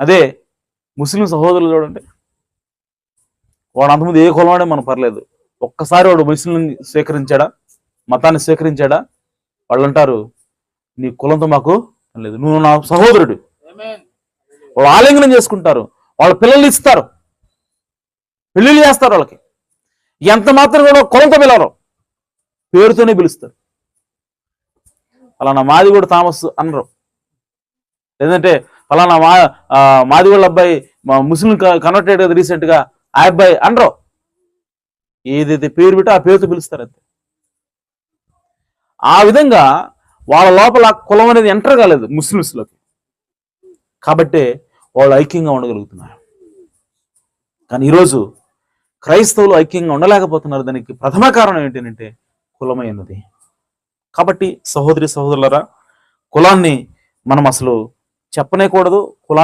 అదే ముస్లిం సహోదరులు చూడండి. వాడు అంతకుముందు ఏ కులవాడే మనం పర్లేదు. ఒక్కసారి వాడు ముస్లిం స్వీకరించాడా? మతాన్ని స్వీకరించాడా? వాళ్ళు అంటారు నీ కులంతో మాకు లేదు. నువ్వు నా సహోదరుడు. వాళ్ళు ఆలింగనం చేసుకుంటారు. వాళ్ళ పిల్లలు ఇస్తారు. పెళ్ళిళ్ళు చేస్తారు వాళ్ళకి. ఎంత మాత్రం కూడా కులంతో పిలవరు. పేరుతోనే పిలుస్తారు. ఫలానా మాది కూడా థామస్ అనరు. లేదంటే ఫలానా మా మాదిగోళ్ళ అబ్బాయి మా ముస్లిం కన్వర్ట్ అయ్యాడు కదా రీసెంట్గా ఆ అబ్బాయి అనరు. ఏదైతే పేరు పెట్టో ఆ పేరుతో పిలుస్తారు అంతే. ఆ విధంగా వాళ్ళ లోపల కులం అనేది ఎంటర్ కాలేదు ముస్లిమ్స్లోకి కాబట్టి వాళ్ళు ఐక్యంగా ఉండగలుగుతున్నారు. కానీ ఈరోజు క్రైస్తవులు ఐక్యంగా ఉండలేకపోతున్నారు. దానికి ప్రథమ కారణం ఏంటంటే కులమైనది కాబట్టి సహోదరి సహోదరులరా కులాన్ని మనం అసలు చెప్పనేకూడదు. కులా